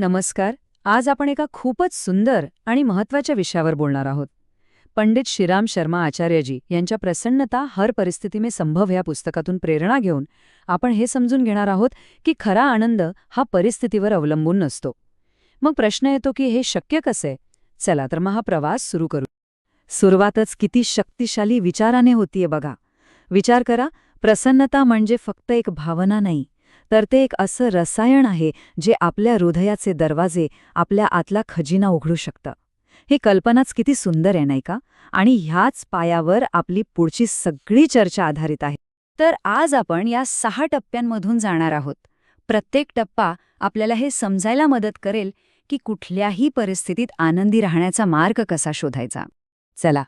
नमस्कार. आज आपण एका खूपच सुंदर आणि महत्त्वाच्या विषयावर बोलणार आहोत. पंडित श्रीराम शर्मा आचार्यजी यांच्या प्रसन्नता हर परिस्थिती में संभव या पुस्तकातून प्रेरणा घेऊन आपण हे समजून घेणार आहोत की खरा आनंद हा परिस्थितीवर अवलंबून नसतो. मग प्रश्न येतो की हे शक्य कसे? चला तर मग हा प्रवास सुरू करू. सुरुवातच किती शक्तिशाली विचाराने होतीये बघा. विचार करा प्रसन्नता म्हणजे फक्त एक भावना नाही तर ते एक असं रसायन आहे जे आपल्या हृदयाचे दरवाजे आपल्या आतला खजिना उघडू शकतं. ही कल्पनाच किती सुंदर आहे नाही का? आणि ह्याच पायावर आपली पुढची सगळी चर्चा आधारित आहे. तर आज आपण या सहा टप्प्यांमधून जाणार आहोत. प्रत्येक टप्पा आपल्याला हे समजायला मदत करेल की कुठल्याही परिस्थितीत आनंदी राहण्याचा मार्ग कसा शोधायचा. चला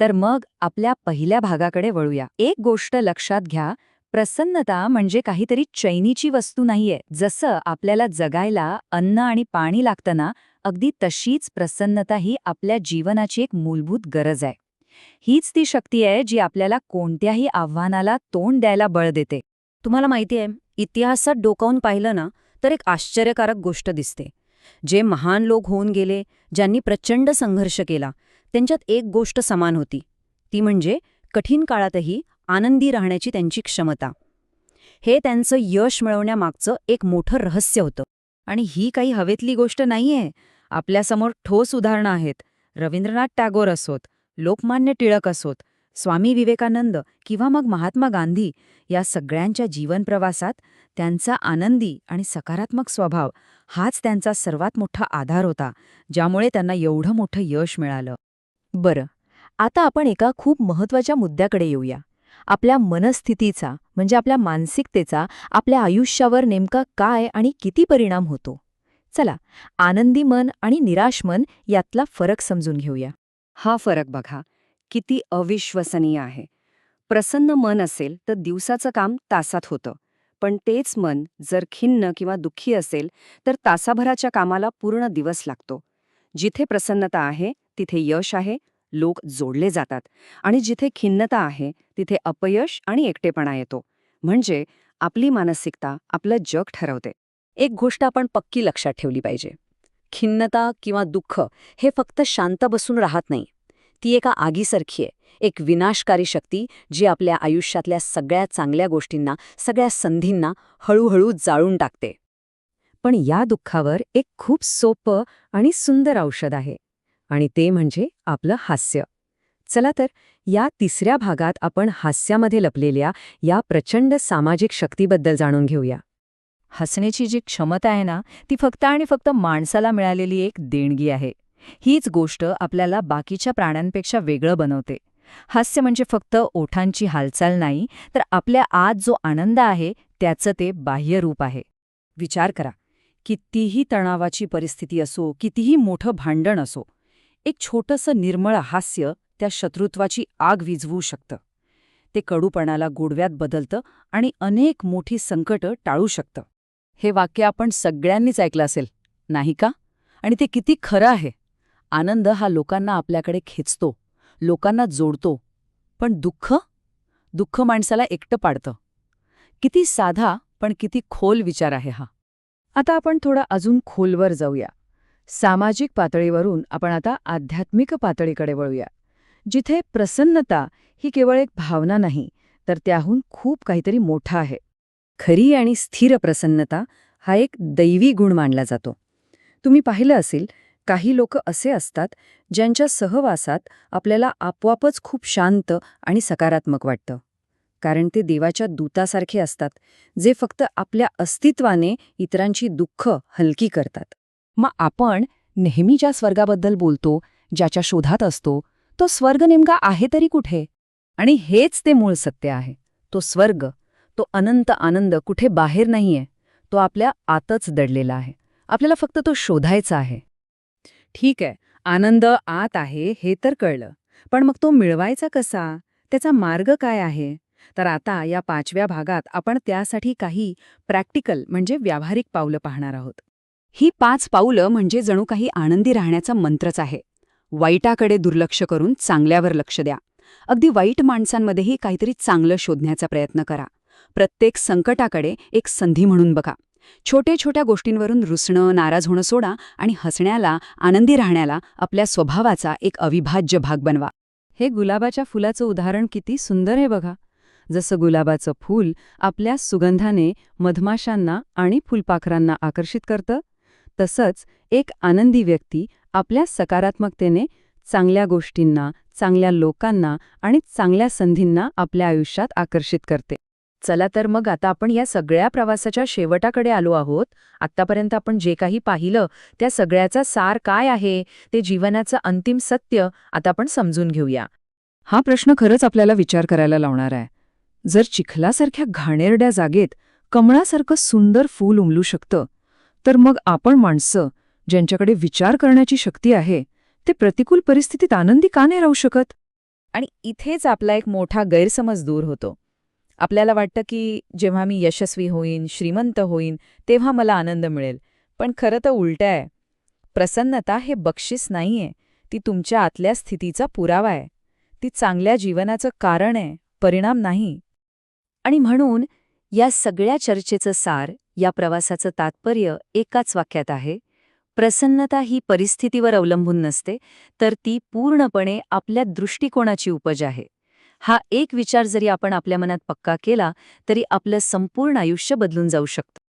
तर मग आपल्या पहिल्या भागाकडे वळूया. एक गोष्ट लक्षात घ्या प्रसन्नता म्हणजे काहीतरी चैनीची वस्तू नाहीये. जसं आपल्याला जगायला अन्न आणि पाणी लागतं ना अगदी तशीच प्रसन्नता ही आपल्या जीवनाची एक मूलभूत गरज आहे. हीच ती शक्ती आहे जी आपल्याला कोणत्याही आव्हानाला तोंड द्यायला बळ देते. तुम्हाला माहिती आहे इतिहासात डोकावून पाहिलं ना तर एक आश्चर्यकारक गोष्ट दिसते. जे महान लोक होऊन गेले ज्यांनी प्रचंड संघर्ष केला त्यांच्यात एक गोष्ट समान होती. ती म्हणजे कठीण काळातही आनंदी राहण्याची त्यांची क्षमता. हे त्यांचं यश मिळवण्यामागचं एक मोठं रहस्य होतं. आणि ही काही हवेतली गोष्ट नाहीये. आपल्यासमोर ठोस उदाहरणं आहेत. रवींद्रनाथ टागोर असोत लोकमान्य टिळक असोत स्वामी विवेकानंद किंवा मग महात्मा गांधी या सगळ्यांच्या जीवनप्रवासात त्यांचा आनंदी आणि सकारात्मक स्वभाव हाच त्यांचा सर्वात मोठा आधार होता ज्यामुळे त्यांना एवढं मोठं यश मिळालं. बरं आता आपण एका खूप महत्त्वाच्या मुद्द्याकडे येऊया. आपल्या मनस्थितीचा म्हणजे आपल्या मानसिकतेचा आपल्या आयुष्यावर नेमका काय आणि किती परिणाम होतो? चला आनंदी मन आणि निराश मन यातला फरक समजून घेऊया. हा फरक बघा किती अविश्वसनीय आहे. प्रसन्न मन असेल तर दिवसाचं काम तासात होतं पण तेच मन जर खिन्न किंवा दुःखी असेल तर तासाभराच्या कामाला पूर्ण दिवस लागतो. जिथे प्रसन्नता आहे तिथे यश आहे लोक जोडले जातात. आणि जिथे खिन्नता आहे तिथे अपयश आणि एकटेपणा येतो. म्हणजे आपली मानसिकता आपलं जग ठरवते. एक गोष्ट आपण पक्की लक्षात ठेवली पाहिजे. खिन्नता किंवा दुःख हे फक्त शांत बसून राहत नाही. ती एका आगीसारखी आहे. एक विनाशकारी शक्ती जी आपल्या आयुष्यातल्या सगळ्या चांगल्या गोष्टींना सगळ्या संधींना हळूहळू जाळून टाकते. पण या दुःखावर एक खूप सोपं आणि सुंदर औषध आहे. आणि ते म्हणजे आपलं हास्य. चला तर या तिसऱ्या भागात आपण हास्यामध्ये लपलेल्या या प्रचंड सामाजिक शक्तीबद्दल जाणून घेऊया. हसण्याची जी क्षमता आहे ना ती फक्त आणि फक्त माणसाला मिळालेली एक देणगी आहे. हीच गोष्ट आपल्याला बाकीच्या प्राण्यांपेक्षा वेगळं बनवते. हास्य म्हणजे फक्त ओठांची हालचाल नाही तर आपल्या आत जो आनंद आहे त्याचं ते बाह्य रूप आहे. विचार करा कितीही तणावाची परिस्थिती असो कितीही मोठं भांडण असो एक छोटंसं निर्मळ हास्य त्या शत्रुत्वाची आग विझवू शकतं. ते कडूपणाला गोडव्यात बदलतं आणि अनेक मोठी संकटं टाळू शकतं. हे वाक्य आपण सगळ्यांनीच ऐकलं असेल नाही का? आणि ते किती खरं आहे. आनंद हा लोकांना आपल्याकडे खेचतो लोकांना जोडतो. पण दुःख? दुःख माणसाला एकटं पाडतं. किती साधा पण किती खोल विचार आहे हा. आता आपण थोडा अजून खोलवर जाऊया. सामाजिक पातळीवरून आपण आता आध्यात्मिक पातळीकडे वळूया. जिथे प्रसन्नता ही केवळ एक भावना नाही तर त्याहून खूप काहीतरी मोठा आहे. खरी आणि स्थिर प्रसन्नता हा एक दैवी गुण मानला जातो. तुम्ही पाहिलं असेल काही लोक असे असतात ज्यांच्या सहवासात आपल्याला आपोआपच खूप शांत आणि सकारात्मक वाटतं. कारण ते देवाच्या दूतासारखे असतात जे फक्त आपल्या अस्तित्वाने इतरांची दुःख हलकी करतात. मग आपण नेहमी ज्या स्वर्गाबद्दल बोलतो ज्याच्या शोधात असतो तो स्वर्ग नेमका आहे तरी कुठे? आणि हेच ते मूळ सत्य आहे. तो स्वर्ग तो अनंत आनंद कुठे बाहेर नाहीये तो आपल्या आतच दडलेला आहे. आपल्याला फक्त तो शोधायचा आहे. ठीक आहे आनंद आत आहे हे तर कळलं. पण मग तो मिळवायचा कसा? त्याचा मार्ग काय आहे? तर आता या पाचव्या भागात आपण त्यासाठी काही प्रॅक्टिकल म्हणजे व्यावहारिक पावलं पाहणार आहोत. ही पाच पाऊलं म्हणजे जणू काही आनंदी राहण्याचा मंत्रच आहे. वाईटाकडे दुर्लक्ष करून चांगल्यावर लक्ष द्या. अगदी वाईट माणसांमध्येही काहीतरी चांगलं शोधण्याचा प्रयत्न करा. प्रत्येक संकटाकडे एक संधी म्हणून बघा. छोटे छोट्या गोष्टींवरून रुसणं नाराज होणं सोडा आणि हसण्याला आनंदी राहण्याला आपल्या स्वभावाचा एक अविभाज्य भाग बनवा. हे गुलाबाच्या फुलाचं उदाहरण किती सुंदर आहे बघा. जसं गुलाबाचं फूल आपल्या सुगंधाने मधमाशांना आणि फुलपाखरांना आकर्षित करतं तसंच एक आनंदी व्यक्ती आपल्या सकारात्मकतेने चांगल्या गोष्टींना चांगल्या लोकांना आणि चांगल्या संधींना आपल्या आयुष्यात आकर्षित करते. चला तर मग आता आपण या सगळ्या प्रवासाच्या शेवटाकडे आलो आहोत. आत्तापर्यंत आपण जे काही पाहिलं त्या सगळ्याचा सार काय आहे ते जीवनाचं अंतिम सत्य आता आपण समजून घेऊया. हा प्रश्न खरंच आपल्याला विचार करायला लावणार आहे. जर चिखलासारख्या घाणेरड्या जागेत कमळासारखं सुंदर फूल उमलू शकतं तर मग आपण माणसं ज्यांच्याकडे विचार करण्याची शक्ती आहे ते प्रतिकूल परिस्थितीत आनंदी का नाही राहू शकत? आणि इथेच आपला एक मोठा गैरसमज दूर होतो. आपल्याला वाटतं की जेव्हा मी यशस्वी होईन श्रीमंत होईन तेव्हा मला आनंद मिळेल. पण खरं तर उलटं आहे. प्रसन्नता हे बक्षीस नाहीये. ती तुमच्या आतल्या स्थितीचा पुरावा आहे. ती चांगल्या जीवनाचं कारण आहे परिणाम नाही. आणि म्हणून या सगळ्या चर्चेचं सार या प्रवासाचं तात्पर्य एकाच वाक्यात आहे. प्रसन्नता ही परिस्थितीवर अवलंबून नसते तर ती पूर्णपणे आपल्या दृष्टिकोनाची उपज आहे. हा एक विचार जरी आपण आपल्या मनात पक्का केला तरी आपलं संपूर्ण आयुष्य बदलून जाऊ शकतं.